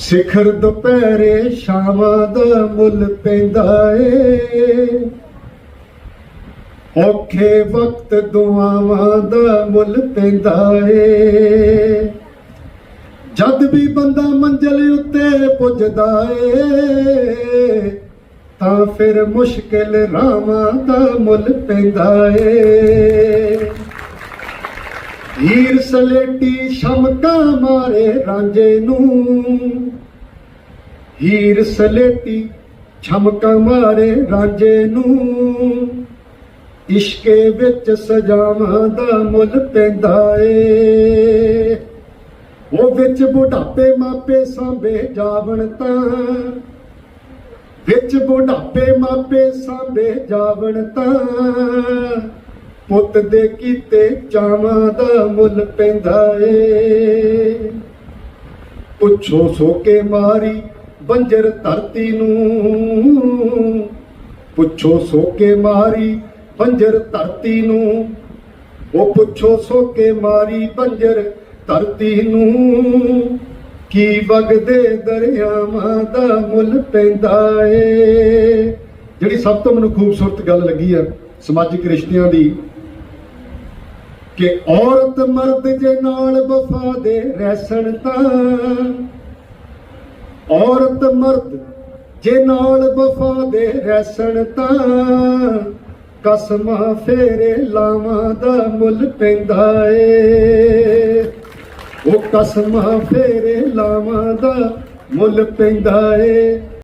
ਸਿਖਰ ਦੁਪਹਿਰੇ ਸ਼ਾਮਾਂ ਦਾ ਮੁੱਲ ਪੈਂਦਾ ਏ। ਔਖੇ ਵਕਤ ਦੁਆਵਾਂ ਦਾ ਮੁੱਲ ਪੈਂਦਾ ਏ। ਜਦ ਵੀ ਬੰਦਾ ਮੰਜ਼ਲ ਉੱਤੇ ਪੁੱਜਦਾ ਏ, ਤਾਂ ਫਿਰ ਮੁਸ਼ਕਿਲ ਰਾਵਾਂ ਦਾ ਮੁੱਲ ਪੈਂਦਾ ਏ। ਹੀਰ ਸਲੇਟੀ ਸ਼ਮਕਾ ਮਾਰੇ ਰਾਂਝੇ ਨੂੰ ਹੀਰ ਸਲੇਟੀ, ਛਮਕਾ ਮਾਰੇ ਰਾਂਝੇ ਨੂੰ। ਇਸ਼ਕੇ ਵਿੱਚ ਸਜਾਵਾਂ ਦਾ ਮੁੱਲ ਪੈਂਦਾ ਏ। ਉਹ ਵਿੱਚ ਬੁਢਾਪੇ ਮਾਪੇ ਸਾਂਭੇ ਜਾਵਣ ਤਾਂ। ਵਿੱਚ ਬੁਢਾਪੇ ਮਾਪੇ ਸਾਂਭੇ ਜਾਵਣ ਤਾਂ। ਪੁੱਤ ਦੇ ਕੀਤੇ ਚਾਵਾਂ ਦਾ ਮੁੱਲ ਪੈਂਦਾ ਏ। ਪੁੱਛੋ ਸੋਕੇ ਮਾਰੀ ਬੰਜਰ ਧਰਤੀ ਨੂੰ। ਪੁੱਛੋ ਸੋਕੇ ਮਾਰੀ ਬੰਜਰ ਧਰਤੀ ਨੂੰ। ਉਹ ਪੁੱਛੋ ਸੋਕੇ ਮਾਰੀ ਬੰਜਰ ਧਰਤੀ ਨੂੰ। ਕੀ ਵਗਦੇ ਦਰਿਆਵਾਂ ਦਾ ਮੁੱਲ ਪੈਂਦਾ ਏ? ਜਿਹੜੀ ਸਭ ਤੋਂ ਮੈਨੂੰ ਖੂਬਸੂਰਤ ਗੱਲ ਲੱਗੀ ਆ ਸਮਾਜਿਕ ਰਿਸ਼ਤਿਆਂ ਦੀ, ਕਿ ਔਰਤ ਮਰਦ ਜੇ ਨਾਲ ਵਫਾ ਦੇ ਰਹਿਸਣ ਤਾਂ ਔਰਤ ਮਰਦ, ਜੇ ਨਾਲ ਵਫਾ ਦੇ ਰਹਿਸਣ ਤਾਂ ਕਸਮਾਂ ਫੇਰੇ ਲਾਵਾਂ ਦਾ ਮੁੱਲ ਪੈਂਦਾ ਏ। ਉਹ ਕਸਮਾਂ ਫੇਰੇ ਲਾਵਾਂ ਦਾ ਮੁੱਲ ਪੈਂਦਾ ਏ।